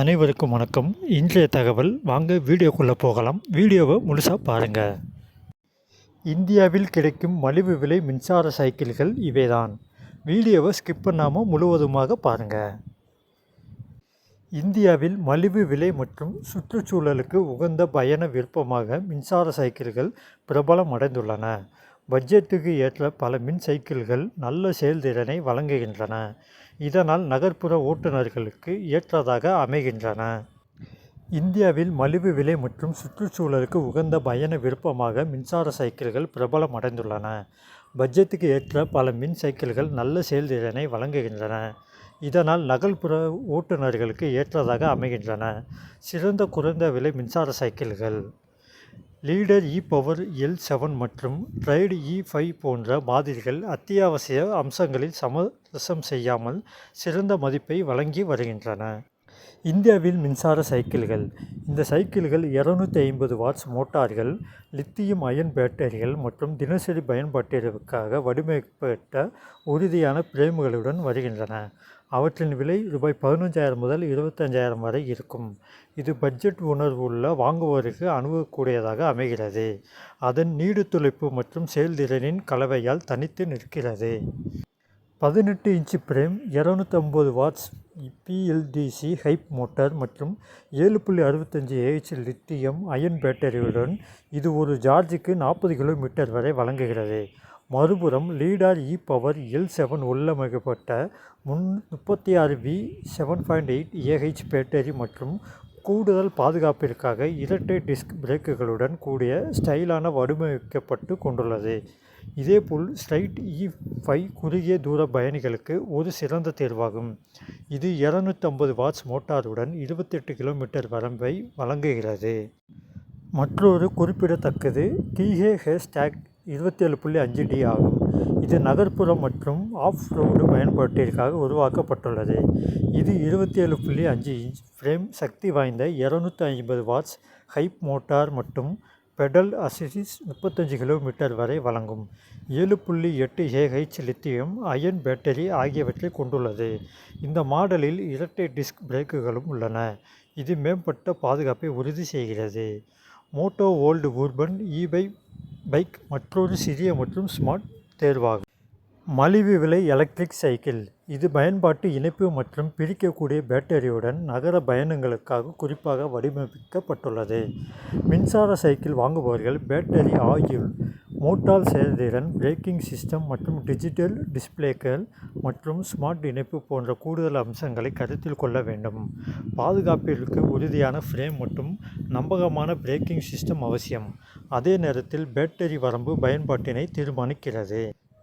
அனைவருக்கும் வணக்கம். இன்றைய தகவல் வாங்க வீடியோக்குள்ளே போகலாம். வீடியோவை முழுசாக பாருங்கள் இந்தியாவில் கிடைக்கும் மலிவு விலை மின்சார சைக்கிள்கள் இவைதான். வீடியோவை ஸ்கிப் பண்ணாமல் முழுவதுமாக பாருங்கள் இந்தியாவில் மலிவு விலை மற்றும் சுற்றுச்சூழலுக்கு உகந்த பயண விருப்பமாக மின்சார சைக்கிள்கள் பிரபலம் அடைந்துள்ளன. பட்ஜெட்டுக்கு ஏற்ற பல மின் சைக்கிள்கள் நல்ல செயல்திறனை வழங்குகின்றன. இதனால் நகர்ப்புற ஓட்டுநர்களுக்கு ஏற்றதாக அமைகின்றன. இந்தியாவில் மலிவு விலை மற்றும் சுற்றுச்சூழலுக்கு உகந்த பயண விருப்பமாக மின்சார சைக்கிள்கள் பிரபலம் அடைந்துள்ளன. பட்ஜெட்டுக்கு ஏற்ற பல மின் சைக்கிள்கள் நல்ல செயல்திறனை வழங்குகின்றன. இதனால் நகர்ப்புற ஓட்டுநர்களுக்கு ஏற்றதாக அமைகின்றன. சிறந்த குறைந்த விலை மின்சார சைக்கிள்கள். Leader E power L seven மற்றும் ட்ரைடு இ ஃபைவ் போன்ற மாதிரிகள் அத்தியாவசிய அம்சங்களில் சமரசம் செய்யாமல் சிறந்த மதிப்பை வழங்கி வருகின்றன. இந்தியாவில் மின்சார சைக்கிள்கள். இந்த சைக்கிள்கள் இரநூத்தி ஐம்பது வாட்ஸ் மோட்டார்கள் லித்தியம் அயன் பேட்டரிகள் மற்றும் தினசரி பயன்பாட்டிற்காக வடிவமைக்கப்பட்ட உறுதியான பிரேம்களுடன் வருகின்றன. அவற்றின் விலை ரூபாய் பதினஞ்சாயிரம் முதல் இருபத்தஞ்சாயிரம் வரை இருக்கும். இது பட்ஜெட் உணர்வு உள்ள வாங்குவோருக்கு அணுகக்கூடியதாக அமைகிறது. அதன் நீடுத்துழைப்பு மற்றும் செயல்திறனின் கலவையால் தனித்து நிற்கிறது. பதினெட்டு இன்ச்சு பிரேம் இரநூத்தம்பது வாட்ஸ் பிஎல்டிசி ஹைப் மோட்டார் மற்றும் ஏழு புள்ளி அறுபத்தஞ்சி ஏஹெச் லித்தியம் அயன் பேட்டரியுடன் இது ஒரு ஜார்ஜுக்கு நாற்பது கிலோமீட்டர் வரை வழங்குகிறது. மறுபுறம் leader E power L seven உள்ளமைக்கப்பட்ட முன் முப்பத்தி ஆறு V seven point eight Ah battery மற்றும் கூடுதல் பாதுகாப்பிற்காக இரட்டை டிஸ்க் பிரேக்குகளுடன் கூடிய ஸ்டைலான வடிவமைக்கப்பட்டு கொண்டுள்ளது. இதேபோல் ஸ்ட்ரைட் இ ஃபைவ் குறுகிய தூர பயணிகளுக்கு ஒரு சிறந்த தேர்வாகும். இது இரநூத்தம்பது வாட்ஸ் மோட்டாருடன் இருபத்தெட்டு கிலோமீட்டர் வரம்பை வழங்குகிறது. மற்றொரு குறிப்பிடத்தக்கது டிஹே ஹேஸ்டாக் இருபத்தேழு புள்ளி அஞ்சு டி ஆகும். இது நகர்ப்புறம் மற்றும் ஆஃப் ரோடு பயன்பாட்டிற்காக உருவாக்கப்பட்டுள்ளது. இது இருபத்தி ஏழு புள்ளி அஞ்சு இன்ச் ஃப்ரேம் சக்தி வாய்ந்த இரநூத்தி ஐம்பது வாட்ஸ் ஹைப் மோட்டார் மற்றும் பெடல் அசிசிஸ் முப்பத்தஞ்சு கிலோமீட்டர் வரை வழங்கும். ஏழு புள்ளி எட்டு ஏஹெச் லித்தியம் அயன் பேட்டரி ஆகியவற்றை கொண்டுள்ளது. இந்த மாடலில் இரட்டை டிஸ்க் பிரேக்குகளும் உள்ளன. இது மேம்பட்ட பாதுகாப்பை உறுதி செய்கிறது. மோட்டோ ஓல்டு ஊர்பன் இபை பைக் மற்றொரு சிறிய மற்றும் ஸ்மார்ட் தேர்வாகும். மலிவு விலை எலக்ட்ரிக் சைக்கிள். இது பயன்பாட்டு இணைப்பு மற்றும் பிரிக்கக்கூடிய பேட்டரியுடன் நகர பயணங்களுக்காக குறிப்பாக வடிவமைக்கப்பட்டுள்ளது. மின்சார சைக்கிள் வாங்குபவர்கள் பேட்டரி ஆயுள் மோட்டார் செயல்திறன் பிரேக்கிங் சிஸ்டம் மற்றும் டிஜிட்டல் டிஸ்பிளேக்கள் மற்றும் ஸ்மார்ட் இணைப்பு போன்ற கூடுதல் அம்சங்களை கருத்தில் கொள்ள வேண்டும். பாதுகாப்பிற்கு உறுதியான ஃப்ரேம் மற்றும் நம்பகமான பிரேக்கிங் சிஸ்டம் அவசியம். அதே நேரத்தில் பேட்டரி வரம்பு பயன்பாட்டினை தீர்மானிக்கிறது.